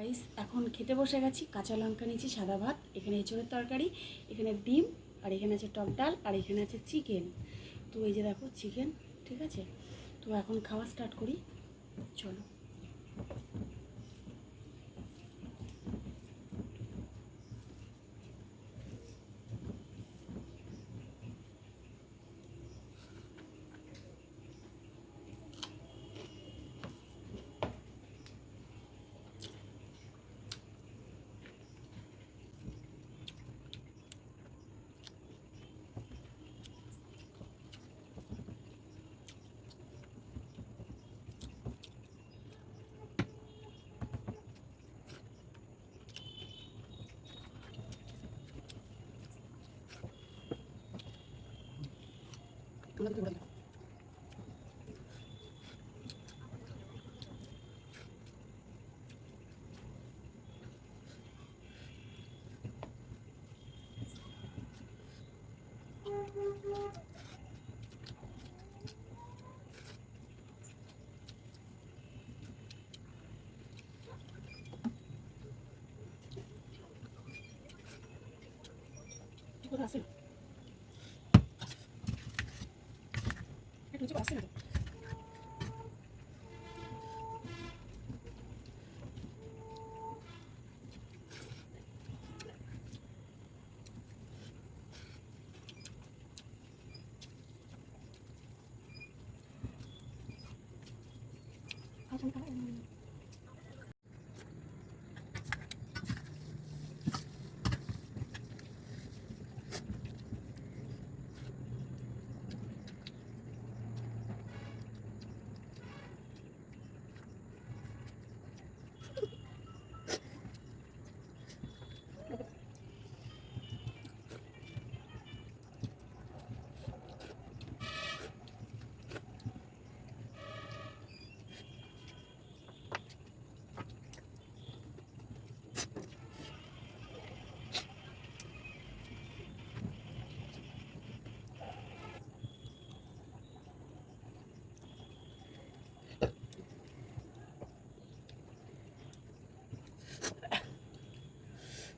Guys এখন খেতে বসে গেছি। কাঁচা লঙ্কা নিয়েছি, সাদা ভাত, এখানে এঁচড়ের তরকারি, এখানে ডিম, আর এখানে আছে টক ডাল, আর এখানে আছে চিকেন। তো এই যে দেখো, চিকেন, ঠিক আছে? তো এখন খাওয়া স্টার্ট করি। চলো। Gracias. 이제 왔습니다. 아, 좀 가야 되는데.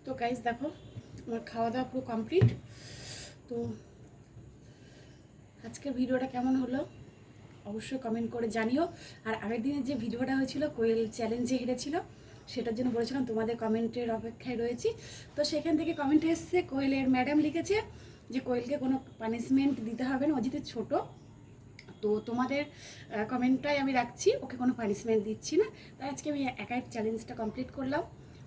তো গাইজ দেখো, আমার খাওয়া দাওয়া পুরো কমপ্লিট তো আজকের ভিডিওটা কেমন হলো? অবশ্যই কমেন্ট করে জানিও। আর আগের দিনের যে ভিডিওটা হয়েছিল, কোয়েল চ্যালেঞ্জে হেরেছিল, সেটার জন্য বলেছিলাম তোমাদের কমেন্টের অপেক্ষায় রয়েছি। তো সেখান থেকে কমেন্ট এসছে, কোয়েলের ম্যাডাম লিখেছে যে কোয়েলকে কোনো পানিশমেন্ট দিতে হবে না যেহেতু ছোটো। তো তোমাদের কমেন্টটাই আমি রাখছি, ওকে কোনো পানিশমেন্ট দিচ্ছি না। তাই আজকে আমি একাই চ্যালেঞ্জটা কমপ্লিট করলাম।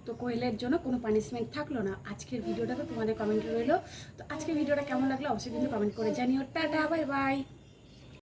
তো কোয়েলের জন্য কোনো পানিশমেন্ট থাকল না। আজকের ভিডিওটা তো তোমাদের কমেন্টে রইল। তো আজকের ভিডিওটা কেমন লাগল অবশ্যই কিন্তু কমেন্ট করে জানিও। Tata bye bye